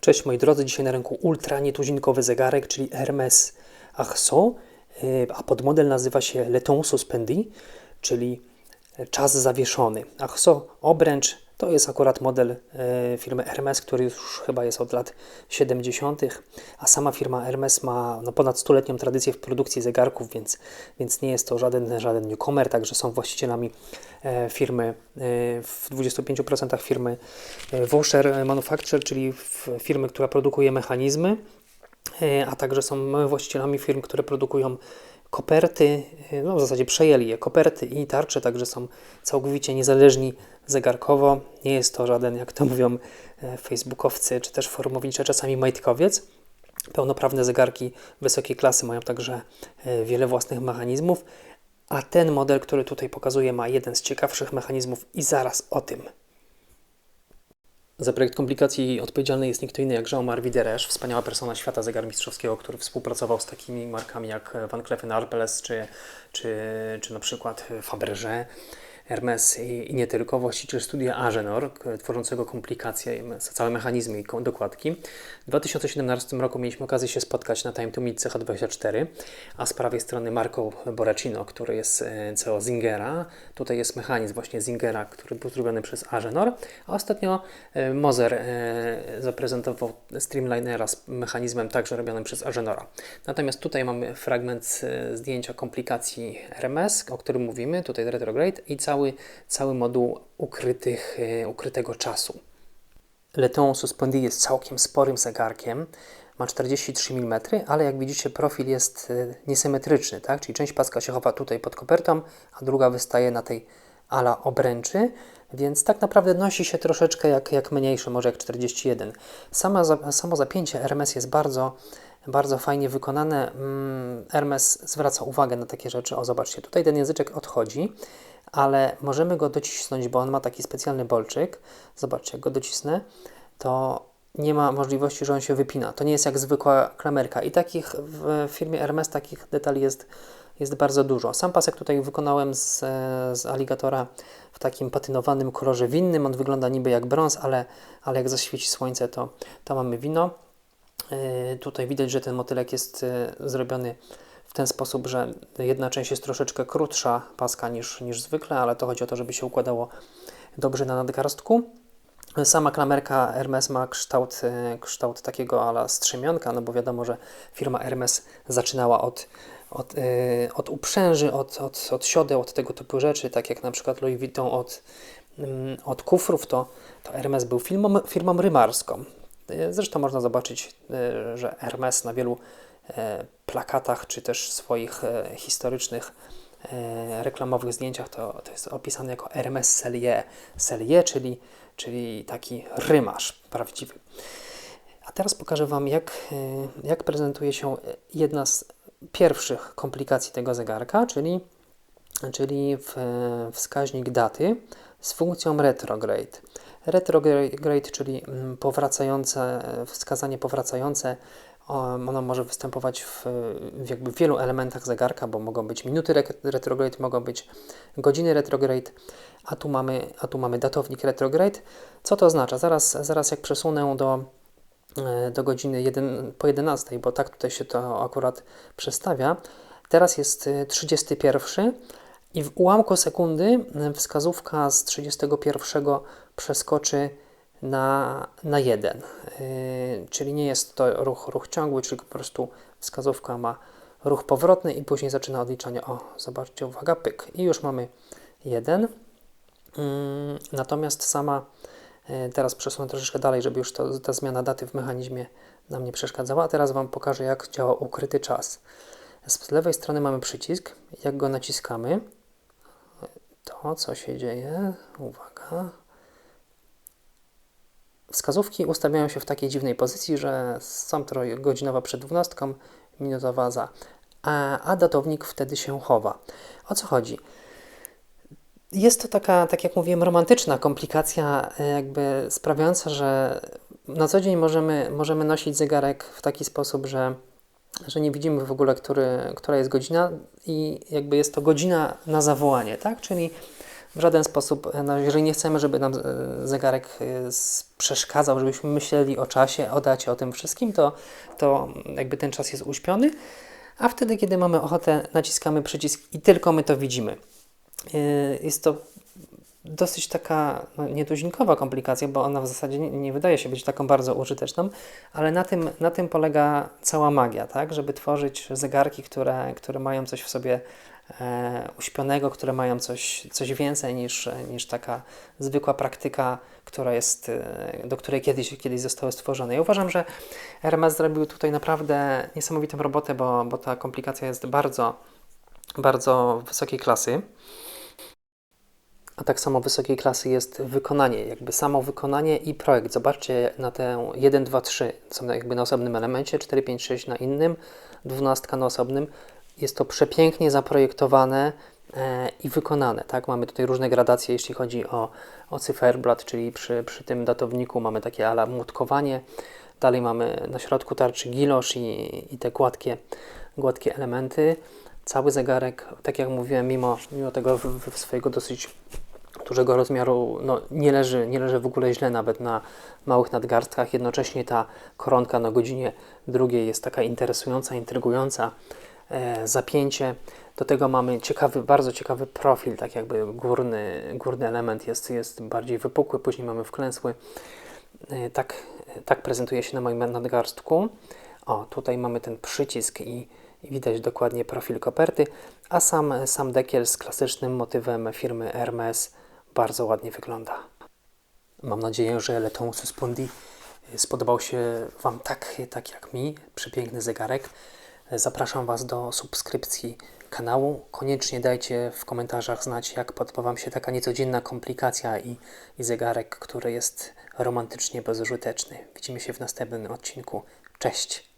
Cześć moi drodzy, dzisiaj na rynku ultra nietuzinkowy zegarek, czyli Hermes Arceau, y, a podmodel nazywa się Le Temps czyli czas zawieszony. Arceau obręcz to jest akurat model y, firmy Hermes, który już chyba jest od lat 70., a sama firma Hermes ma no, ponad stuletnią tradycję w produkcji zegarków, więc, więc nie jest to żaden, żaden newcomer, także są właścicielami e, firmy, e, w 25% firmy e, Washer Manufacture, czyli firmy, która produkuje mechanizmy, e, a także są właścicielami firm, które produkują koperty, e, no w zasadzie przejęli je, koperty i tarcze, także są całkowicie niezależni zegarkowo. Nie jest to żaden, jak to mówią e, facebookowcy, czy też forumownicze, czasami majtkowiec. Pełnoprawne zegarki wysokiej klasy mają także e, wiele własnych mechanizmów, a ten model, który tutaj pokazuję, ma jeden z ciekawszych mechanizmów i zaraz o tym. Za projekt komplikacji odpowiedzialny jest nikt inny jak Jean-Marc Wideresz, wspaniała persona świata zegarmistrzowskiego, który współpracował z takimi markami jak Van Cleef Arpels czy, czy, czy na przykład Fabergé. Hermes i, i nie tylko, właściciel studia Agenor, tworzącego komplikacje, całe mechanizmy i dokładki. W 2017 roku mieliśmy okazję się spotkać na Time to Meet CH24, a z prawej strony Marco Boracino, który jest e, CEO Zingera. Tutaj jest mechanizm właśnie Zingera, który był zrobiony przez Agenor, a ostatnio e, Moser e, zaprezentował Streamlinera z mechanizmem także robionym przez Agenora. Natomiast tutaj mamy fragment zdjęcia komplikacji RMS, o którym mówimy, tutaj retrograde i cały, cały moduł ukrytych, e, ukrytego czasu. Le Temps Suspendu jest całkiem sporym zegarkiem. Ma 43 mm, ale jak widzicie profil jest e, niesymetryczny, tak? Czyli część paska się chowa tutaj pod kopertą, a druga wystaje na tej ala obręczy, więc tak naprawdę nosi się troszeczkę jak, jak mniejszy, może jak 41. Sama, za- samo zapięcie Hermes jest bardzo, bardzo fajnie wykonane. Mm, Hermes zwraca uwagę na takie rzeczy. O, zobaczcie, tutaj ten języczek odchodzi, ale możemy go docisnąć, bo on ma taki specjalny bolczyk. Zobaczcie, jak go docisnę, to nie ma możliwości, że on się wypina. To nie jest jak zwykła klamerka. I takich w firmie Hermes takich detali jest, jest bardzo dużo. Sam pasek tutaj wykonałem z, z aligatora w takim patynowanym kolorze winnym. On wygląda niby jak brąz, ale, ale jak zaświeci słońce, to, to mamy wino. Yy, Tutaj widać, że ten motylek jest yy, zrobiony ten sposób, że jedna część jest troszeczkę krótsza paska niż, niż zwykle, ale to chodzi o to, żeby się układało dobrze na nadgarstku. Sama klamerka Hermes ma kształt, e, kształt takiego ala strzemionka, no bo wiadomo, że firma Hermes zaczynała od, od, e, od uprzęży, od, od, od siodeł, od tego typu rzeczy, tak jak na przykład Louis Vuitton od, mm, od kufrów, to, to Hermes był firmą, firmą rymarską. E, Zresztą można zobaczyć, że Hermes na wielu plakatach, czy też swoich e, historycznych e, reklamowych zdjęciach to, to jest opisane jako Hermes Cellier. Cellier, czyli, czyli taki rymarz prawdziwy. A teraz pokażę Wam, jak, e, jak prezentuje się jedna z pierwszych komplikacji tego zegarka, czyli, czyli w, wskaźnik daty z funkcją retrograde. Retrograde, czyli mm, powracające, wskazanie powracające, ono może występować w, w jakby wielu elementach zegarka, bo mogą być minuty retrograde, mogą być godziny retrograde, a tu mamy, a tu mamy datownik retrograde. Co to oznacza? Zaraz, zaraz jak przesunę do, e, do godziny 1, po 11, bo tak tutaj się to akurat przestawia. Teraz jest e, 31 i w ułamku sekundy e, wskazówka z 31 przeskoczy na, na 1. Yy, czyli nie jest to ruch, ruch ciągły, czyli po prostu wskazówka ma ruch powrotny i później zaczyna odliczanie. O, zobaczcie, uwaga, pyk. I już mamy 1. Mm, Natomiast sama, e, teraz przesunę troszeczkę dalej, żeby już to, ta zmiana daty w mechanizmie nam nie przeszkadzała. A teraz Wam pokażę, jak działa ukryty czas. Z lewej strony mamy przycisk. Jak go naciskamy, to co się dzieje? Uwaga. Wskazówki ustawiają się w takiej dziwnej pozycji, że są godzinowa przed 12, minutowa za, a, a datownik wtedy się chowa. O co chodzi? Jest to taka, tak jak mówiłem, romantyczna komplikacja, e, jakby sprawiająca, że na co dzień możemy, możemy nosić zegarek w taki sposób, że, że nie widzimy w ogóle, który, która jest godzina i jakby jest to godzina na zawołanie, tak? Czyli w żaden sposób, e, no, jeżeli nie chcemy, żeby nam e, zegarek e, przeszkadzał, żebyśmy myśleli o czasie, o dacie, o tym wszystkim, to, to jakby ten czas jest uśpiony, a wtedy, kiedy mamy ochotę, naciskamy przycisk i tylko my to widzimy. Jest to dosyć taka no, nietuzinkowa komplikacja, bo ona w zasadzie nie, nie wydaje się być taką bardzo użyteczną, ale na tym, na tym polega cała magia, tak? Żeby tworzyć zegarki, które, które mają coś w sobie e, uśpionego, które mają coś, coś więcej niż, niż taka zwykła praktyka, która jest, e, do której kiedyś, kiedyś zostały stworzone. Ja uważam, że Hermes zrobił tutaj naprawdę niesamowitą robotę, bo, bo ta komplikacja jest bardzo, bardzo wysokiej klasy. A tak samo wysokiej klasy jest wykonanie, jakby samo wykonanie i projekt. Zobaczcie na tę 1, 2, 3, są jakby na osobnym elemencie, 4, 5, 6 na innym, 12 na osobnym. Jest to przepięknie zaprojektowane e, i wykonane. Tak? Mamy tutaj różne gradacje, jeśli chodzi o, o cyferblat, czyli przy, przy tym datowniku mamy takie ala młotkowanie. Dalej mamy na środku tarczy gilosz i, i te gładkie, gładkie elementy. Cały zegarek, tak jak mówiłem, mimo, mimo tego w, w swojego dosyć dużego rozmiaru no, nie, leży, nie leży w ogóle źle nawet na małych nadgarstkach. Jednocześnie ta koronka na godzinie drugiej jest taka interesująca, intrygująca. E, zapięcie. Do tego mamy ciekawy, bardzo ciekawy profil, tak jakby górny, górny element jest, jest bardziej wypukły, później mamy wklęsły. E, tak, tak prezentuje się na moim nadgarstku. O, tutaj mamy ten przycisk i, widać dokładnie profil koperty, a sam, sam dekiel z klasycznym motywem firmy Hermes bardzo ładnie wygląda. Mam nadzieję, że Le Ton Suspendi spodobał się Wam tak, tak jak mi. Przepiękny zegarek. Zapraszam Was do subskrypcji kanału. Koniecznie dajcie w komentarzach znać, jak podoba Wam się taka niecodzienna komplikacja i, i zegarek, który jest romantycznie bezużyteczny. Widzimy się w następnym odcinku. Cześć!